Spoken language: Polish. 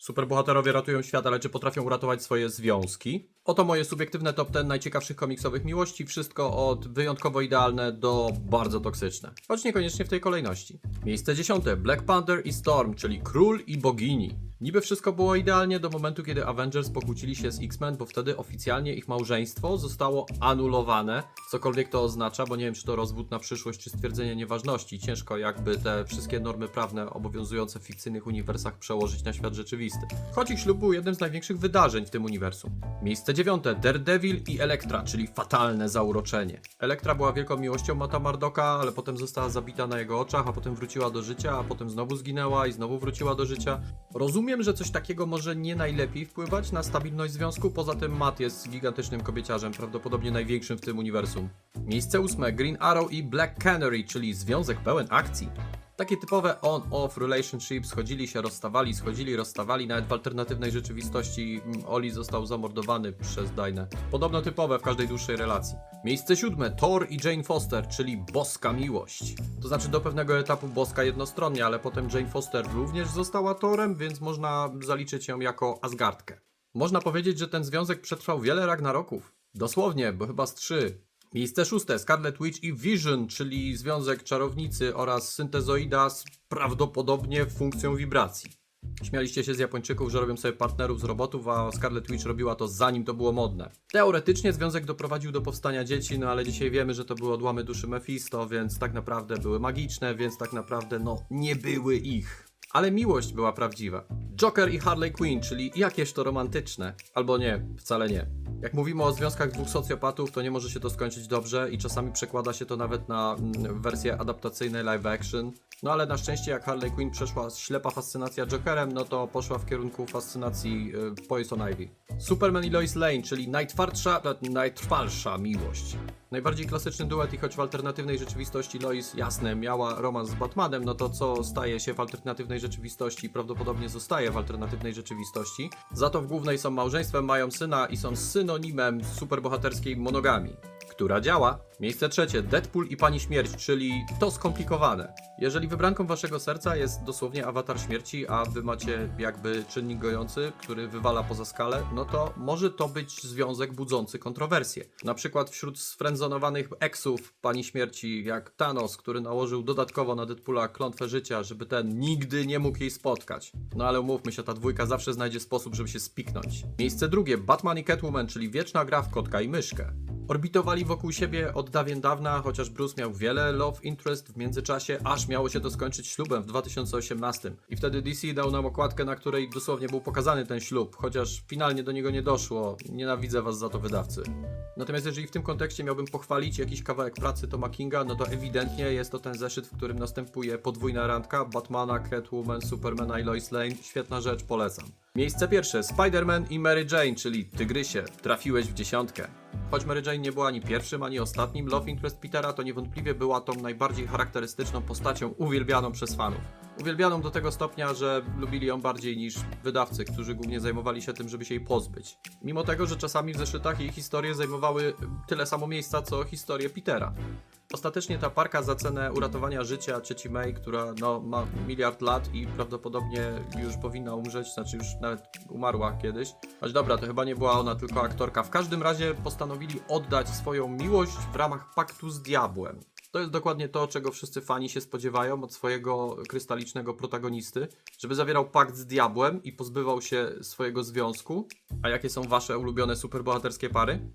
Superbohaterowie ratują świat, ale czy potrafią uratować swoje związki? Oto moje subiektywne top 10 najciekawszych komiksowych miłości. Wszystko od wyjątkowo idealne do bardzo toksyczne. Choć niekoniecznie w tej kolejności. Miejsce dziesiąte. Black Panther i Storm, czyli Król i Bogini. Niby wszystko było idealnie do momentu, kiedy Avengers pokłócili się z X-Men, bo wtedy oficjalnie ich małżeństwo zostało anulowane. Cokolwiek to oznacza, bo nie wiem, czy to rozwód na przyszłość, czy stwierdzenie nieważności. Ciężko jakby te wszystkie normy prawne obowiązujące w fikcyjnych uniwersach przełożyć na świat rzeczywisty. Choć ich ślub był jednym z największych wydarzeń w tym uniwersum. Miejsce dziewiąte. Daredevil i Elektra, czyli fatalne zauroczenie. Elektra była wielką miłością Mata Mardoka, ale potem została zabita na jego oczach, a potem wróciła do życia, a potem znowu zginęła i znowu wróciła do życia. Rozumiem, że coś takiego może nie najlepiej wpływać na stabilność związku, poza tym Matt jest gigantycznym kobieciarzem, prawdopodobnie największym w tym uniwersum. Miejsce ósme. Green Arrow i Black Canary, czyli związek pełen akcji. Takie typowe on-off relationships, schodzili się, rozstawali, schodzili, rozstawali, nawet w alternatywnej rzeczywistości mm, Oli został zamordowany przez Dainę. Podobno typowe w każdej dłuższej relacji. Miejsce siódme, Thor i Jane Foster, czyli boska miłość. To znaczy do pewnego etapu boska jednostronnie, ale potem Jane Foster również została Thorem, więc można zaliczyć ją jako Asgardkę. Można powiedzieć, że ten związek przetrwał wiele Ragnaroków. Dosłownie, bo chyba z trzy. Miejsce szóste, Scarlet Witch i Vision, czyli związek czarownicy oraz syntezoida z prawdopodobnie funkcją wibracji. Śmialiście się z Japończyków, że robią sobie partnerów z robotów, a Scarlet Witch robiła to zanim to było modne. Teoretycznie związek doprowadził do powstania dzieci, no ale dzisiaj wiemy, że to były odłamy duszy Mephisto, więc tak naprawdę były magiczne, więc tak naprawdę no nie były ich. Ale miłość była prawdziwa. Joker i Harley Quinn, czyli jakież to romantyczne. Albo nie, wcale nie. Jak mówimy o związkach dwóch socjopatów, to nie może się to skończyć dobrze i czasami przekłada się to nawet na mm, wersje adaptacyjne live action. No ale na szczęście jak Harley Quinn przeszła ślepa fascynacja Jokerem, no to poszła w kierunku fascynacji y, Poison Ivy. Superman i Lois Lane, czyli najtwardsza, e, najtrwalsza miłość. Najbardziej klasyczny duet i choć w alternatywnej rzeczywistości Lois, jasne, miała romans z Batmanem, no to co staje się w alternatywnej rzeczywistości, prawdopodobnie zostaje w alternatywnej rzeczywistości. Za to w głównej są małżeństwem, mają syna i są synonimem superbohaterskiej monogami która działa. Miejsce trzecie, Deadpool i Pani Śmierć, czyli to skomplikowane. Jeżeli wybranką waszego serca jest dosłownie awatar śmierci, a wy macie jakby czynnik gojący, który wywala poza skalę, no to może to być związek budzący kontrowersje. Na przykład wśród sfrenzonowanych eksów Pani Śmierci, jak Thanos, który nałożył dodatkowo na Deadpoola klątwę życia, żeby ten nigdy nie mógł jej spotkać. No ale umówmy się, ta dwójka zawsze znajdzie sposób, żeby się spiknąć. Miejsce drugie, Batman i Catwoman, czyli wieczna gra w kotka i myszkę. Orbitowali wokół siebie od dawien dawna, chociaż Bruce miał wiele love interest w międzyczasie, aż miało się to skończyć ślubem w 2018. I wtedy DC dał nam okładkę, na której dosłownie był pokazany ten ślub, chociaż finalnie do niego nie doszło. Nienawidzę was za to wydawcy. Natomiast jeżeli w tym kontekście miałbym pochwalić jakiś kawałek pracy Toma Kinga, no to ewidentnie jest to ten zeszyt, w którym następuje podwójna randka Batmana, Catwoman, Supermana i Lois Lane. Świetna rzecz, polecam. Miejsce pierwsze, Spider-Man i Mary Jane, czyli Tygrysie. Trafiłeś w dziesiątkę. Choć Mary Jane nie była ani pierwszym, ani ostatnim Love Interest Petera, to niewątpliwie była tą najbardziej charakterystyczną postacią uwielbianą przez fanów. Uwielbianą do tego stopnia, że lubili ją bardziej niż wydawcy, którzy głównie zajmowali się tym, żeby się jej pozbyć. Mimo tego, że czasami w zeszytach jej historie zajmowały tyle samo miejsca, co historie Petera. Ostatecznie ta parka za cenę uratowania życia cieci May, która no, ma miliard lat i prawdopodobnie już powinna umrzeć, znaczy już nawet umarła kiedyś. Choć dobra, to chyba nie była ona tylko aktorka. W każdym razie postanowili oddać swoją miłość w ramach paktu z diabłem. To jest dokładnie to, czego wszyscy fani się spodziewają od swojego krystalicznego protagonisty, żeby zawierał pakt z diabłem i pozbywał się swojego związku. A jakie są wasze ulubione superbohaterskie pary?